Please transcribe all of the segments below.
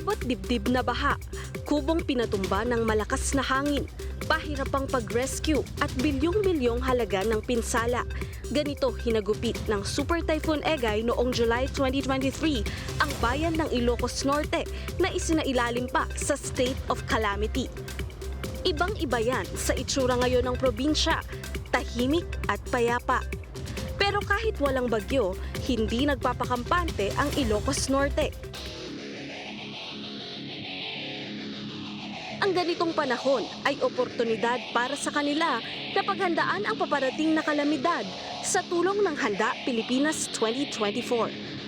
Umabot dibdib na baha, kubong pinatumba ng malakas na hangin, pahirapang pag-rescue at bilyong-bilyong halaga ng pinsala. Ganito hinagupit ng Super Typhoon Egay noong July 2023 ang bayan ng Ilocos Norte na isinailalim pa sa state of calamity. Ibang-iba yan sa itsura ngayon ng probinsya, tahimik at payapa. Pero kahit walang bagyo, hindi nagpapakampante ang Ilocos Norte. Ang ganitong panahon ay oportunidad para sa kanila na paghandaan ang paparating na kalamidad sa tulong ng Handa Pilipinas 2024.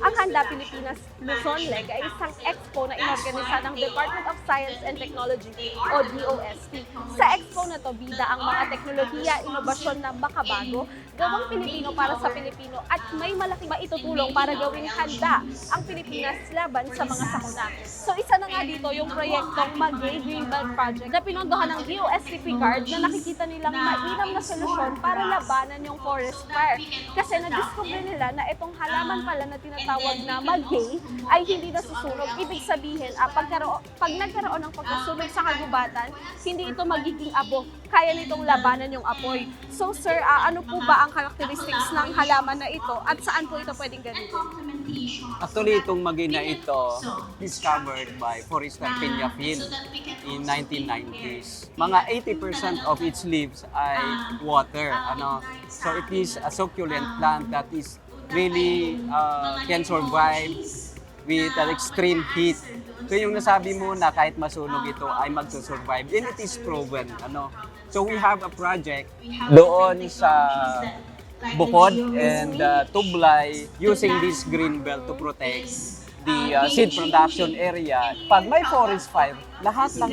Ang Handa Pilipinas Luzon Leg ay isang expo na inorganisa ng Department of Science and Technology o DOST. Sa expo na to, bida ang mga teknolohiya, inobasyon na makabago, gawang Pilipino para sa Pilipino at may malaking maitutulong para gawing handa ang Pilipinas laban sa mga sakuna. So isa na nga dito yung proyektong Magay Greenbelt Project na pinondohan ng DOST Picard na nakikita nilang mainam na solusyon para labanan yung forest fire. Kasi na-discover nila na itong halaman pala na tinatawag na magay ay hindi nasusunog. Ibig sabihin, ah, pagkaro- pag nagkaroon ng pagkasunog sa kagubatan, hindi ito magiging abo. Kaya nitong labanan yung apoy. So sir, ah, ano po ba ang characteristics ng halaman na ito at saan po ito pwedeng gamitin? Actually, itong magina ito, discovered by Forrester Peñafiel in 1990s. Mga 80% of its leaves ay water. Ano? So it is a succulent plant that is really uh, can survive with an extreme heat. So yung nasabi mo na kahit masunog ito ay magsusurvive. And it is proven. Ano? So we have a project doon sa Bukod and uh, Tublay using this green belt to protect the uh, seed production area. Pag may forest fire, lahat ng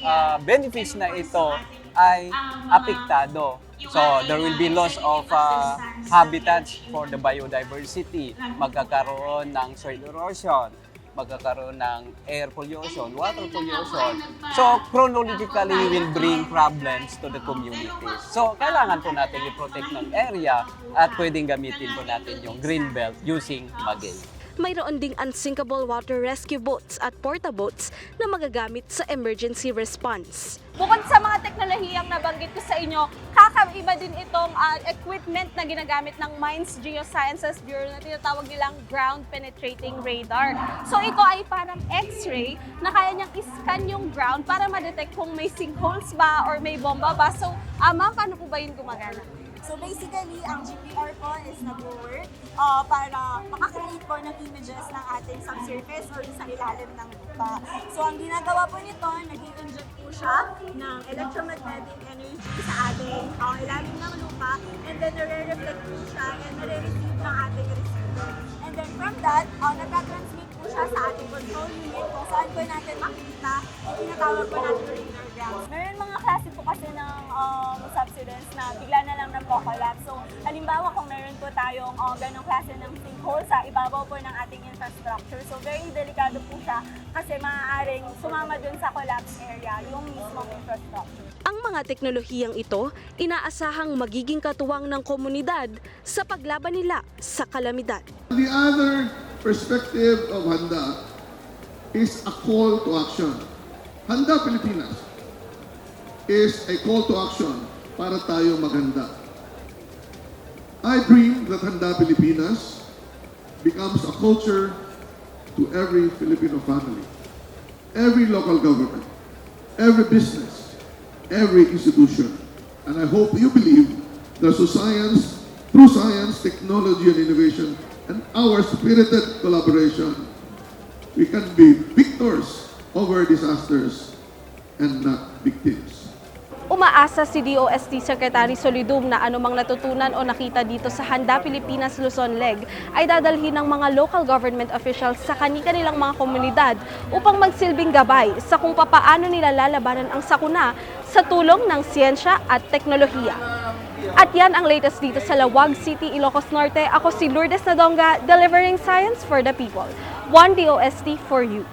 uh, benefits na ito ay apektado. So there will be loss of uh, habitats for the biodiversity. Magkakaroon ng soil erosion, magkakaroon ng air pollution, water pollution. So, chronologically, we will bring problems to the communities. So, kailangan po natin i-protect ng area at pwedeng gamitin po natin yung green belt using magay. Mayroon ding unsinkable water rescue boats at portaboats na magagamit sa emergency response. Bukod sa mga teknolohiyang nabanggit ko sa inyo, kakaiba din itong ah, equipment na ginagamit ng Mines Geosciences Bureau na tinatawag nilang ground penetrating radar. So ito ay parang x-ray na kaya niyang iscan yung ground para ma-detect kung may sinkholes ba or may bomba ba. So, ah, ma'am, paano po ba yun gumagana? So basically, ang GPR po is nag-work uh, para makakreate po ng images ng ating subsurface or sa ilalim ng lupa. So ang ginagawa po nito, nag-inject po siya ng electromagnetic energy sa ating uh, ilalim ng lupa and then nare-reflect po siya and nare-receive ng ating receiver. And then from that, uh, natatransmit po siya sa ating control unit kung saan po natin makikita yung tinatawag po natin grounds. Meron mga klase po kasi ng um, subsidence na bigla na lang nagpo-collapse. So, halimbawa kung meron po tayong uh, ganong klase ng sinkhole sa ibabaw po ng ating infrastructure. So, very delikado po siya kasi maaaring sumama dun sa collapse area yung mismong infrastructure. Ang mga teknolohiyang ito, inaasahang magiging katuwang ng komunidad sa paglaban nila sa kalamidad. The other perspective of Handa is a call to action. Handa Pilipinas is a call to action para tayo maganda. I dream that Handa Pilipinas becomes a culture to every Filipino family, every local government, every business, every institution. And I hope you believe that through science, through science, technology, and innovation, and our spirited collaboration, we can be victors over disasters and not victims. Umaasa si DOST Secretary Solidum na anumang natutunan o nakita dito sa Handa Pilipinas Luzon Leg ay dadalhin ng mga local government officials sa kani-kanilang mga komunidad upang magsilbing gabay sa kung papaano nila lalabanan ang sakuna sa tulong ng siyensya at teknolohiya. At yan ang latest dito sa Lawag City, Ilocos Norte. Ako si Lourdes Nadonga, delivering science for the people. One DOST for you.